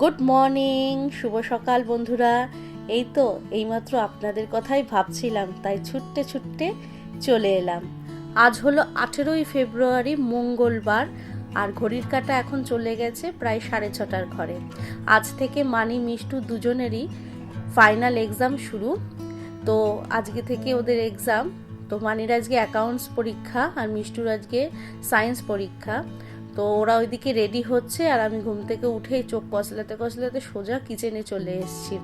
Good morning শুভ সকাল বন্ধুরা। এই তো, এইমাত্র আপনাদের কথাই ভাবছিলাম, তাই ছুটতে ছুটতে চলে এলাম। আজ হলো আঠেরোই ফেব্রুয়ারি, মঙ্গলবার, আর ঘড়ির কাটা এখন চলে গেছে প্রায় সাড়ে ছটার ঘরে। আজ থেকে মানি, মিষ্টু দুজনেরই ফাইনাল এক্সাম শুরু। তো আজকে থেকে ওদের এক্সাম তো মানির আজকে অ্যাকাউন্টস পরীক্ষা, আর মিষ্টুর আজকে সায়েন্স পরীক্ষা। তো ওরা ওইদিকে রেডি হচ্ছে আর আমি ঘুম থেকে উঠেই চোখ কসলাতে কসলাতে সোজা কিচেনে চলে এসেছি।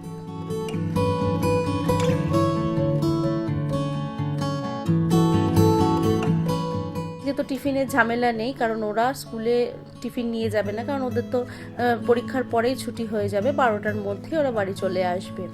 তো টিফিনের ঝামেলা নেই, কারণ ওরা স্কুলে টিফিন নিয়ে যাবে না, কারণ ওদের তো পরীক্ষার পরেই ছুটি হয়ে যাবে, বারোটার মধ্যে ওরা বাড়ি চলে আসবে।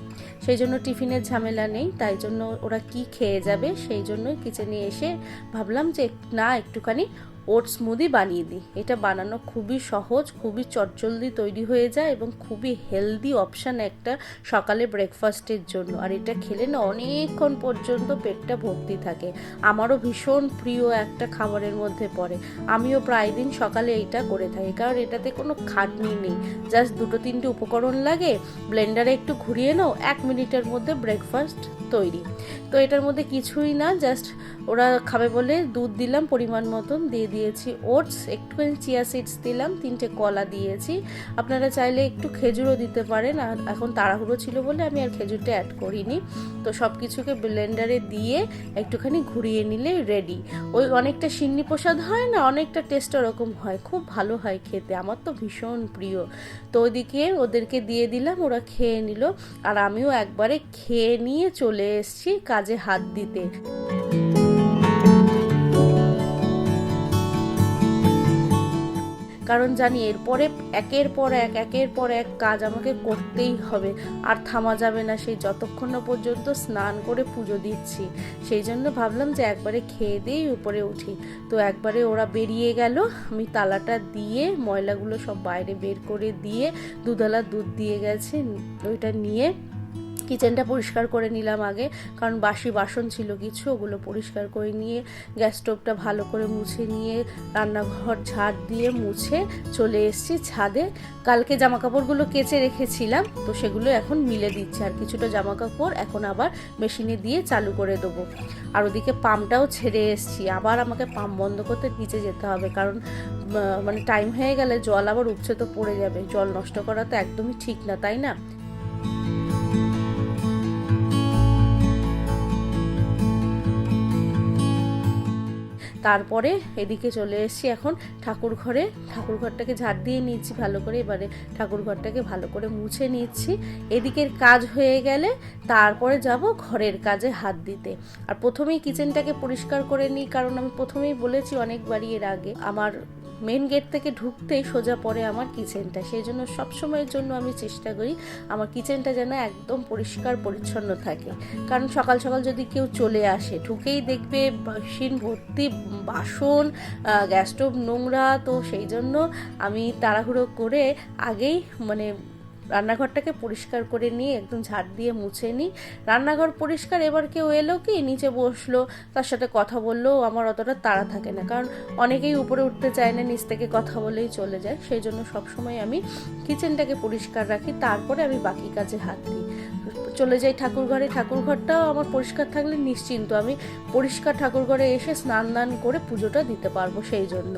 সেই জন্য টিফিনের ঝামেলা নেই, তাই জন্য ওরা কি খেয়ে যাবে সেই জন্যই কিচেনে এসে ভাবলাম যে না, একটুখানি ওটস স্মুদি বানিয়ে দিই। এটা বানানো খুবই সহজ, খুবই চটজলদি তৈরি হয়ে যায় এবং খুবই হেলদি অপশান একটা সকালে ব্রেকফাস্টের জন্য। আর এটা খেলে না অনেকক্ষণ পর্যন্ত পেটটা ভর্তি থাকে। আমারও ভীষণ প্রিয় একটা খাবারের মধ্যে পড়ে। আমিও প্রায় দিন সকালে এইটা করে থাকি। কারণ এটাতে কোনো খাটনি নেই। জাস্ট দুটো তিনটে উপকরণ লাগে, ব্লেন্ডারে একটু ঘুরিয়ে নাও, এক মিনিটের মধ্যে ব্রেকফাস্ট তৈরি। তো এটার মধ্যে কিছুই না, জাস্ট ওরা খাবে বলে দুধ দিলাম পরিমাণ মতন, দিয়ে দিয়েছি, ওটস, একটুখানি চিয়া সিডস দিলাম, তিনটে কলা দিয়েছি। আপনারা চাইলে একটু খেজুরও দিতে পারেন এখন তাড়াহুড়ো ছিল বলে আমি আর খেজুরটা অ্যাড করিনি। তো সব কিছুকে ব্লেন্ডারে দিয়ে একটুখানি ঘুরিয়ে নিলে রেডি ওই অনেকটা সিন্নি প্রসাদ হয় না, অনেকটা টেস্ট ওরকম হয়। খুব ভালো হয় খেতে, আমার তো ভীষণ প্রিয়। তো ওইদিকে ওদেরকে দিয়ে দিলাম, ওরা খেয়ে নিল। আর আমিও একবারে খেয়ে নিয়ে চলে এসেছি কাজে হাত দিতে। কারণ জানি এরপরে একের পর এক, একের পর এক কাজ আমাকে করতেই হবে। আর থামা যাবে না, সেই যতক্ষণ না পর্যন্ত স্নান করে পুজো দিচ্ছি। সেই জন্য ভাবলাম যে একবারে খেয়ে দিয়েই উপরে উঠি। তো একবারে ওরা বেরিয়ে গেল, আমি তালাটা দিয়ে ময়লাগুলো সব বাইরে বের করে দিয়ে দুধালা দুধ দিয়ে গেছে, ওইটা নিয়ে কিচেনটা পরিষ্কার করে নিলাম আগে, কারণ বাসি বাসন ছিল কিছু, ওগুলো পরিষ্কার করে নিয়ে, গ্যাস স্টোভটা ভালো করে মুছে নিয়ে, রান্নাঘর ঝাড় দিয়ে মুছে চলে এসেছি ছাদে। কালকে জামা কাপড়গুলো কেচে রেখেছিলাম, তো সেগুলো এখন মিলে দিচ্ছে, আর কিছুটা জামা কাপড় এখন আবার মেশিনে দিয়ে চালু করে দেবো। আর ওদিকে পাম্পটাও ছেড়ে এসেছি, আবার আমাকে পাম্প বন্ধ করতে নিচে যেতে হবে, কারণ মানে টাইম হয়ে গেলে জল আবার উপচে তো পড়ে যাবে, জল নষ্ট করা তো একদমই ঠিক না, তাই না? তারপরে এদিকে চলে এসেছি এখন ঠাকুর ঘরে ঠাকুর ঘরটাকে ঝাড় দিয়ে নিচ্ছি ভালো করে, এবারে ঠাকুর ঘরটাকে ভালো করে মুছে নিচ্ছি এদিকের কাজ হয়ে গেলে তারপরে যাব ঘরের কাজে হাত দিতে। আর প্রথমেই কিচেনটাকে পরিষ্কার করে নিই, কারণ আমি প্রথমেই বলেছি অনেকবারই এর আগে, আমার মেন গেট থেকে ঢুকতেই সোজা পড়ে আমার কিচেনটা। সেই জন্য সবসময়ের জন্য আমি চেষ্টা করি আমার কিচেনটা যেন একদম পরিষ্কার পরিচ্ছন্ন থাকে। কারণ সকাল সকাল যদি কেউ চলে আসে, ঢুকেই দেখবে বাসিন, ভর্তি, বাসন গ্যাস স্টোভ, নোংরা। তো সেই জন্য আমি তাড়াহুড়ো করে আগেই মানে রান্নাঘরটাকে পরিষ্কার করে নিয়ে একদম ঝাড় দিয়ে মুছে নিই। রান্নাঘর পরিষ্কার, এবার কেউ এলো কি, নিচে বসল, তার সাথে কথা বললেও আমার অতটা তাড়া থাকে না। কারণ অনেকেই উপরে উঠতে চায় না, নিচ থেকে কথা বলেই চলে যায়। সেই জন্য সবসময় আমি কিচেনটাকে পরিষ্কার রাখি, তারপরে আমি বাকি কাজে হাত দিই। চলে যাই ঠাকুর ঘরে ঠাকুর ঘরটাও আমার পরিষ্কার থাকলে নিশ্চিন্ত আমি পরিষ্কার ঠাকুর ঘরে এসে স্নান দান করে পুজোটা দিতে পারব সেই জন্য।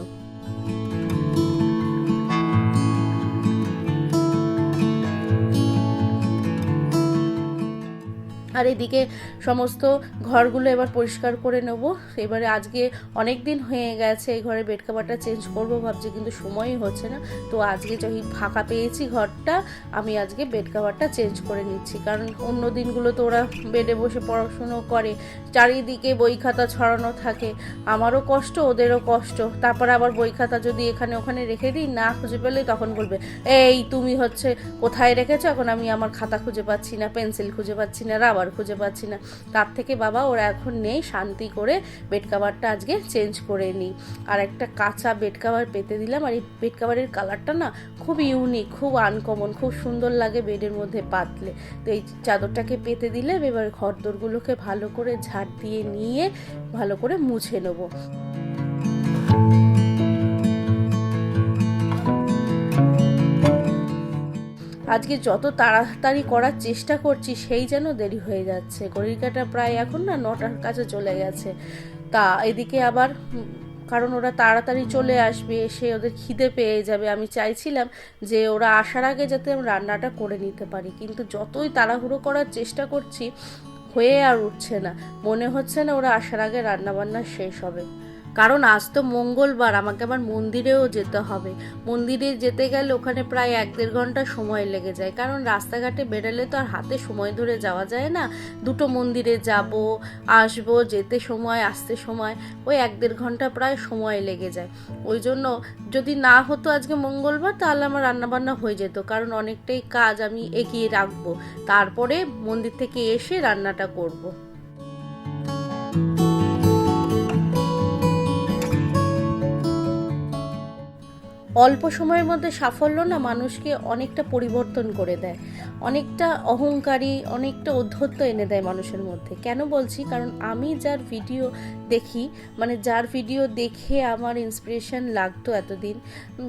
আর এদিকে সমস্ত ঘরগুলো এবার পরিষ্কার করে নেব। এবারে আজকে অনেক দিন হয়ে গেছে, এই ঘরে বেড কাভারটা চেঞ্জ করব, ভাবছি কিন্তু সময়ই হচ্ছে না। তো আজকে যখন ফাঁকা পেয়েছি ঘরটা, আমি আজকে বেড কাভারটা চেঞ্জ করে নিচ্ছি। কারণ অন্য দিনগুলো তো ওরা বেডে বসে পড়াশুনো করে, চারিদিকে বই খাতা ছড়ানো থাকে। আমারও কষ্ট, ওদেরও কষ্ট। তারপর আবার বই খাতা যদি এখানে ওখানে রেখে দিই, না খুঁজে পেলে তখন বলবে, এই তুমি হচ্ছে কোথায় রেখেছো? এখন আমি আমার খাতা খুঁজে পাচ্ছি না, পেন্সিল খুঁজে পাচ্ছি না রাবার খুঁজে পাচ্ছি না। তার থেকে বাবা, ওরা এখন নেই, শান্তি করে বেড কাভারটা আজকে চেঞ্জ করে নিই। আর একটা কাঁচা বেড কাভার পেতে দিলাম। আর এই বেড কাভারের কালারটা না খুব ইউনিক খুব আনকমন খুব সুন্দর লাগে বেডের মধ্যে পাতলে। তো এই চাদরটাকে পেতে দিলে এবার ঘর দোরগুলোকে ভালো করে ঝাড় দিয়ে নিয়ে ভালো করে মুছে নেব। আজকে যত তাড়াতাড়ি করার চেষ্টা করছি, সেই যেন দেরি হয়ে যাচ্ছে। ঘড়ির প্রায় এখন না নটার কাছে চলে গেছে। তা এদিকে আবার কারণ ওরা তাড়াতাড়ি চলে আসবে, এসে ওদের খিদে পেয়ে যাবে। আমি চাইছিলাম যে ওরা আসার আগে যাতে আমি রান্নাটা করে নিতে পারি, কিন্তু যতই তাড়াহুড়ো করার চেষ্টা করছি, হয়ে আর উঠছে না। মনে হচ্ছে না ওরা আসার আগে রান্নাবান্না শেষ হবে। কারণ আজ তো মঙ্গলবার, আমাকে আবার মন্দিরেও যেতে হবে। মন্দিরে যেতে গেলে ওখানে প্রায় এক দেড় ঘণ্টা সময় লেগে যায়। কারণ রাস্তাঘাটে বেরোলে তো আর হাতে সময় ধরে যাওয়া যায় না। দুটো মন্দিরে যাব, আসব, যেতে সময়, আসতে সময়, ওই এক দেড় ঘণ্টা প্রায় সময় লেগে যায়। ওই জন্য যদি না হতো আজকে মঙ্গলবার, তাহলে আমার রান্নাবান্না হয়ে যেত। কারণ অনেকটাই কাজ আমি এগিয়ে রাখব। তারপরে মন্দির থেকে এসে রান্নাটা করব। অল্প সময়ের মধ্যে সাফল্য না মানুষকে অনেকটা পরিবর্তন করে দেয়। অনেকটা অহংকারী, অনেকটা অধ্যত্ত এনে দেয় মানুষের মধ্যে। কেন বলছি? কারণ আমি যার ভিডিও দেখি মানে যার ভিডিও দেখে আমার ইন্সপিরেশন লাগতো এতদিন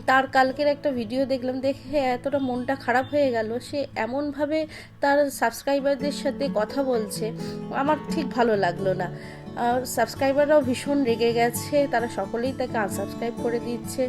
তার কালকের একটা ভিডিও দেখলাম, দেখে এতটা মনটা খারাপ হয়ে গেল। সে এমনভাবে তার সাবস্ক্রাইবারদের সাথে কথা বলছে, আমার ঠিক ভালো লাগল না। সাবস্ক্রাইবাররাও ভীষণ রেগে গেছে, তারা সকলেই তাকে আনসাবস্ক্রাইব করে দিচ্ছে।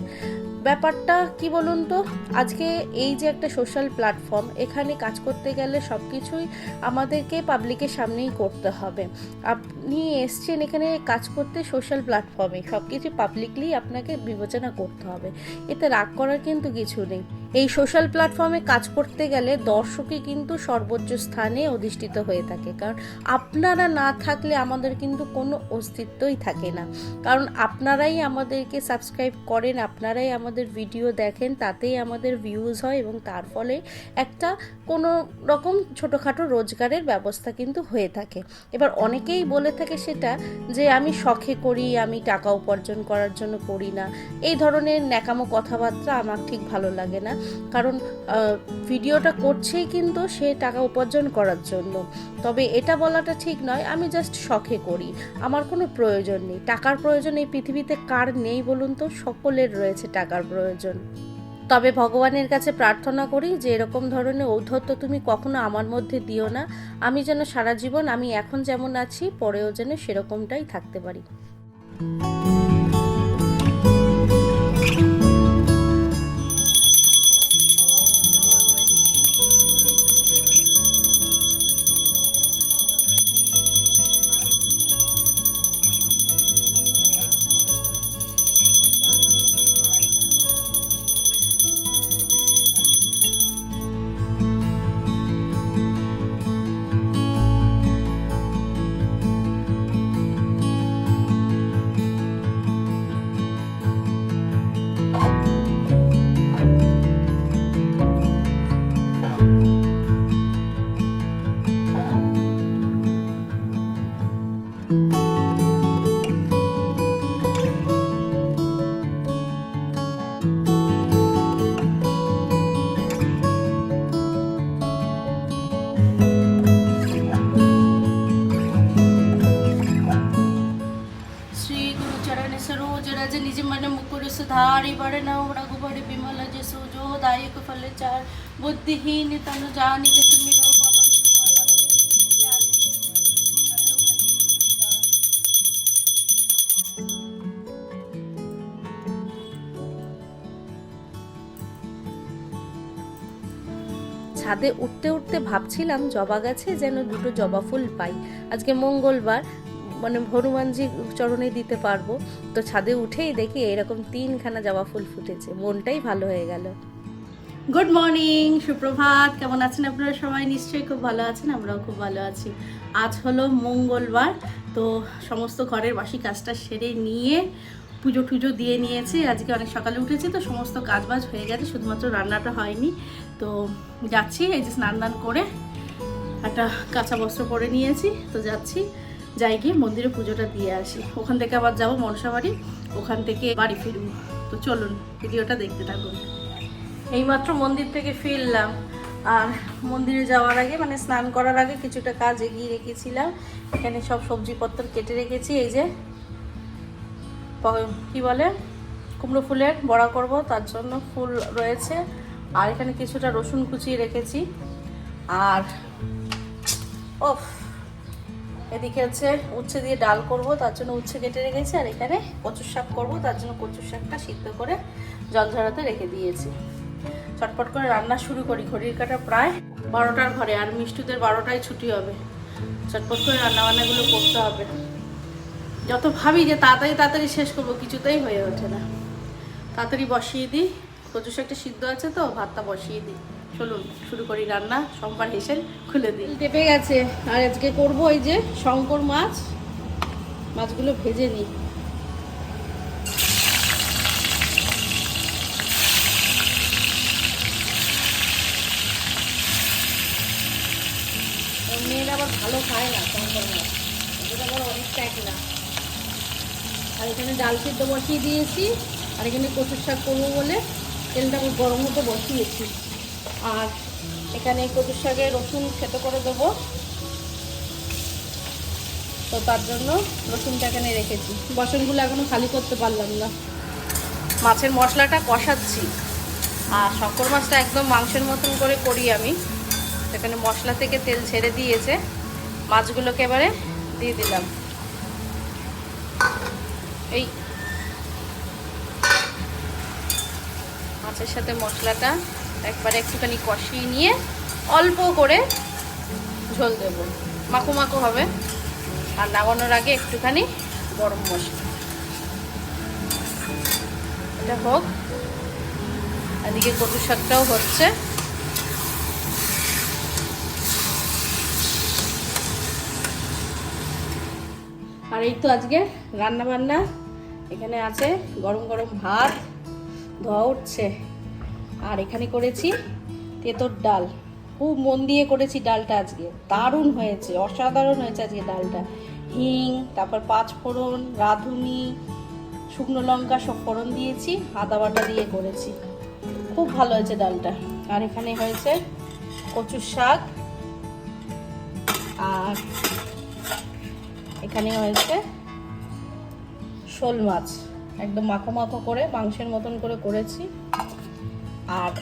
ব্যাপারটা কি বলুন তো? আজকে এই যে একটা সোশ্যাল প্ল্যাটফর্ম এখানে কাজ করতে গেলে সব কিছুই আমাদেরকে পাবলিকের সামনেই করতে হবে। আপনি এসছেন এখানে কাজ করতে সোশ্যাল প্ল্যাটফর্মে সব কিছু পাবলিকলি আপনাকে বিবেচনা করতে হবে। এতে রাগ করার কিন্তু কিছু নেই। এই সোশ্যাল প্ল্যাটফর্মে কাজ করতে গেলে দর্শকই কিন্তু সর্বোচ্চ স্থানে অধিষ্ঠিত হয়ে থাকে। কারণ আপনারা না থাকলে আমাদের কিন্তু কোনো অস্তিত্বই থাকে না। কারণ আপনারাই আমাদেরকে সাবস্ক্রাইব করেন, আপনারাই আমাদের ভিডিও দেখেন, তাতেই আমাদের ভিউজ হয় এবং তার ফলে একটা কোনো রকম ছোটোখাটো রোজগারের ব্যবস্থা কিন্তু হয়ে থাকে। এবার অনেকেই বলে থাকে সেটা যে, আমি শখে করি, আমি টাকা উপার্জন করার জন্য করি না। এই ধরনের ন্যাকামো কথাবার্তা আমার ঠিক ভালো লাগে না। কারণ ভিডিওটা করছেই কিন্তু সে টাকা উপার্জন করার জন্য। তবে এটা বলাটা ঠিক নয়, আমি জাস্ট শখে করি। আমার কোনো প্রয়োজন নেই। টাকার প্রয়োজন এই পৃথিবীতে কার নেই বলুন তো? সকলের রয়েছে টাকার প্রয়োজন। তবে ভগবানের কাছে প্রার্থনা করি যে, এরকম ধরনের ঔদ্ধত্য তুমি কখনো আমার মধ্যে দিও না। আমি যেন সারা জীবন আমি এখন যেমন আছি, পরেও যেন সেরকমটাই থাকতে পারি। ધારી વડે નવડા ગુબડ બિમલ જસુ જો દાયક ફલ ચાર બુદ્ધિહીન તન જાની કે સુમિરો ছাদে উঠতে উঠতে ভাবছিলাম, জবা গাছে যেন দুটো জবা ফুল পাই। আজকে মঙ্গলবার মানে হনুমানজি চরণে দিতে পারব। তো ছাদে উঠেই দেখি এরকম তিনখানা জবা ফুল ফুটেছে। মনটাই ভালো হয়ে গেল। গুড মর্নিং সুপ্রভাত। কেমন আছেন আপনারা সবাই? নিশ্চয়ই খুব ভালো আছেন, আমরাও খুব ভালো আছি। আজ হলো মঙ্গলবার, তো সমস্ত ঘরের বাসি কাজটা সেরে নিয়ে পুজো টুজো দিয়ে নিয়েছি। আজকে অনেক সকালে উঠেছি, তো সমস্ত কাজ বাজ হয়ে গেছে, শুধুমাত্র রান্নাটা হয়নি। তো যাচ্ছি, এই যে স্নান দান করে একটা কাঁচা বস্ত্র পরে নিয়েছি, তো যাচ্ছি। যাই গিয়ে মন্দিরে পুজোটা দিয়ে আসি। ওখান থেকে আবার যাব মনসা বাড়ি ওখান থেকে বাড়ি ফিরবো। তো চলুন, ভিডিওটা দেখতে থাকুন। এইমাত্র মন্দির থেকে ফিরলাম। আর মন্দিরে যাওয়ার আগে মানে স্নান করার আগে কিছুটা কাজ এগিয়ে রেখেছিলাম। এখানে সব সবজিপত্র কেটে রেখেছি। এই যে কি বলে? কুমড়ো ফুলের বড়া করব, তার জন্য ফুল রয়েছে। আর এখানে কিছুটা রসুন কুচিয়ে রেখেছি। আর, ওফ! এদিকে হচ্ছে উচ্ছে দিয়ে ডাল করব, তার জন্য উচ্ছে কেটে রেখেছি, আর এখানে কচুর শাক করব, তার জন্য কচুর শাকটা সিদ্ধ করে জল ঝরাতে রেখে দিয়েছি। চটপট করে রান্না শুরু করি, ঘড়ির কাটা প্রায় বারোটার ঘরে, আর মিষ্টুদের বারোটায় ছুটি হবে। চটপট করে রান্না বান্নাগুলো করতে হবে। যত ভাবি যে তাড়াতাড়ি তাড়াতাড়ি শেষ করব, কিছুতেই হয়ে ওঠে না। তাড়াতাড়ি বসিয়ে দিই। কচু শাকটা সিদ্ধ আছে তো, ভাতটা বসিয়ে দিই। চলুন, শুরু করি রান্না। সোমবার হেসেল খুলে দিই। টেপে গেছে। আর আজকে করব এই যে শঙ্কর মাছ। মাছগুলো ভেজে নিই। মেয়েরা আবার ভালো খায় না শঙ্কর মাছ। ওদের আবার অনেকটা একলা আর এখানে ডাল সিদ্ধ বসিয়ে দিয়েছি। আর এখানে কচুর শাক করব বলে তেলটা গরম হতে বসিয়েছি। আর এখানে কচুর শাকে রসুন খেতে করে দেবো। তো তার জন্য রসুনটা এখানে রেখেছি। বাসনগুলো এখনও খালি করতে পারলাম না। মাছের মশলাটা কষাচ্ছি। আর শঙ্কর মাছটা একদম মাংসের মতন করে করি আমি। এখানে মশলা থেকে তেল ছেড়ে দিয়েছে। মাছগুলোকে এবারে দিয়ে দিলাম। এই মাছের সাথে মশলাটা একবারে একটুখানি কষিয়ে নিয়ে অল্প করে ঝোল দেব। মাখো মাখো হবে। আর নামানোর আগে একটুখানি গরম মশলা। এটা হোক। এদিকে কচু শাকটাও হচ্ছে। আর এই তো আজকে রান্না বান্না এখানে আছে গরম গরম ভাত। ধোয়া উঠছে। আর এখানে করেছি তেঁতোর ডাল। খুব মন দিয়ে করেছি ডালটা আজকে। দারুণ হয়েছে, অসাধারণ হয়েছে আজকে ডালটা। হিং, তারপর পাঁচ ফোড়ন, রাঁধুনি, শুকনো লঙ্কা সব ফোড়ন দিয়েছি, আদা বাটা দিয়ে করেছি। খুব ভালো হয়েছে ডালটা। আর এখানে হয়েছে কচুর শাক। আর এখানে হয়েছে শোল মাছ। একদম মাখো মাখো করে, মাংসের মতন করে করেছি। আর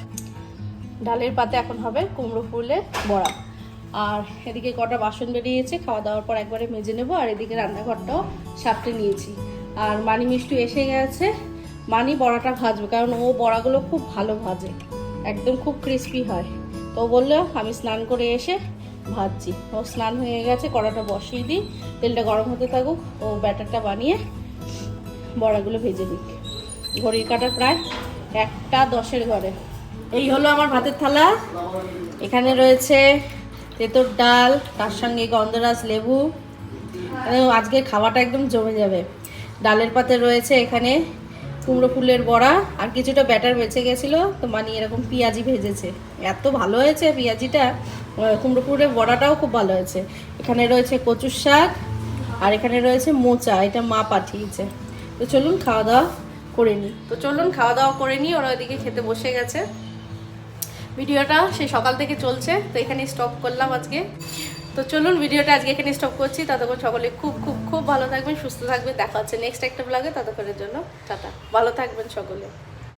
ডালের পাতে এখন হবে কুমড়ো ফুলে বড়া। আর এদিকে কটা বাসন বেরিয়েছে, খাওয়া দাওয়ার পর একবারে মেজে নেব, আর এদিকে রান্নাঘরটাও সাপটে নিয়েছি। আর মানি মিষ্টি এসে গেছে, মানি বড়াটা ভাজবে, কারণ ও বড়াগুলো খুব ভালো ভাজে, একদম খুব ক্রিস্পি হয়। তো বলল, আমি স্নান করে এসে ভাজছি। ও স্নান হয়ে গেছে, কড়াটা বসিয়ে দিই, তেলটা গরম হতে থাকুক, ও ব্যাটারটা বানিয়ে বড়াগুলো ভেজে দিক ঘড়ির কাটা প্রায় একটা দশের ঘরে। এই হলো আমার ভাতের থালা। এখানে রয়েছে তেঁতোর ডাল, তার সঙ্গে গন্ধরাজ লেবু। আজকে খাওয়াটা একদম জমে যাবে। ডালের পাতে রয়েছে এখানে কুমড়ো ফুলের বড়া, আর কিছুটা ব্যাটার বেঁচে গেছিল। তো মানে এরকম পেঁয়াজি ভেজেছে। এত ভালো হয়েছে পেঁয়াজিটা। কুমড়ো ফুলের বড়াটাও খুব ভালো হয়েছে। এখানে রয়েছে কচুর শাক, আর এখানে রয়েছে মোচা। এটা মা পাঠিয়েছে। তো চলুন খাওয়া দাওয়া। করে নিই তো চলুন খাওয়া দাওয়া করে নিই, ওরা ওইদিকে খেতে বসে গেছে। ভিডিওটা সেই সকাল থেকে চলছে, তো এখানে স্টপ করলাম আজকে। তো চলুন, ভিডিওটা আজকে এখানে স্টপ করছি। ততক্ষণ সকলে খুব খুব খুব ভালো থাকবেন, সুস্থ থাকবেন। দেখা হচ্ছে নেক্সট একটা ব্লগে ততক্ষণের জন্য, টাটা। ভালো থাকবেন সকলে।